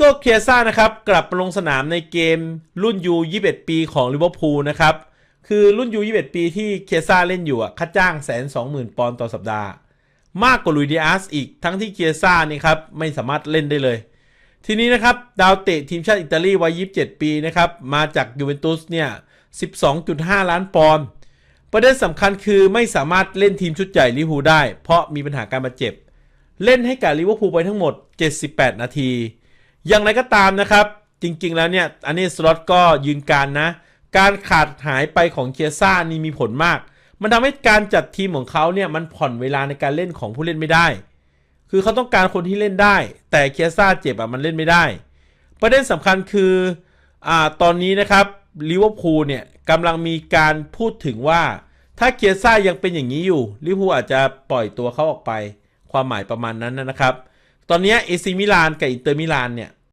ก็เคียซ่านะครับ กลับมาลงสนามในเกมรุ่นยู21 ปีของลิเวอร์พูลนะครับ คือรุ่นยู21 ปีที่เคียซ่าเล่นอยู่อะค่าจ้างแสนสองหมื่นปอนด์ต่อสัปดาห์ มากกว่าลุยดิอาสอีกทั้งที่เคียซ่านี่ครับ ไม่สามารถเล่นได้เลย ทีนี้นะครับ ดาวเตะทีมชาติอิตาลีวัย 27 ปีนะครับ มาจากยูเวนตุสเนี่ย 12.5 ล้านปอนด์ประเด็นสำคัญคือไม่สามารถเล่นทีมชุดใหญ่ลิเวอร์พูลได้ เพราะมีปัญหาการบาดเจ็บ เล่นให้กับลิเวอร์พูลไปทั้งหมด 78 นาที อย่างไรก็ตามนะครับ จริงๆแล้วเนี่ย อันนี้สล็อตก็ยืนการนะ การขาดหายไปของเคียซ่านี่มีผลมาก มันทำให้การจัดทีมของเขาเนี่ยมันผ่อนเวลาในการเล่นของผู้เล่นไม่ได้ คือเขาต้องการคนที่เล่นได้ แต่เคียซ่าเจ็บอะมันเล่นไม่ได้ ประเด็นสำคัญคืออ่าตอนนี้นะครับลิเวอร์พูลเนี่ยกำลังมีการพูดถึงว่า ถ้าเคียซ่ายังเป็นอย่างนี้อยู่ลิเวอร์พูลอาจจะปล่อยตัวเขาออกไป ความหมายประมาณนั้นนะครับ ตอนนี้เอซีมิลานกับอินเตอร์มิลานเนี่ย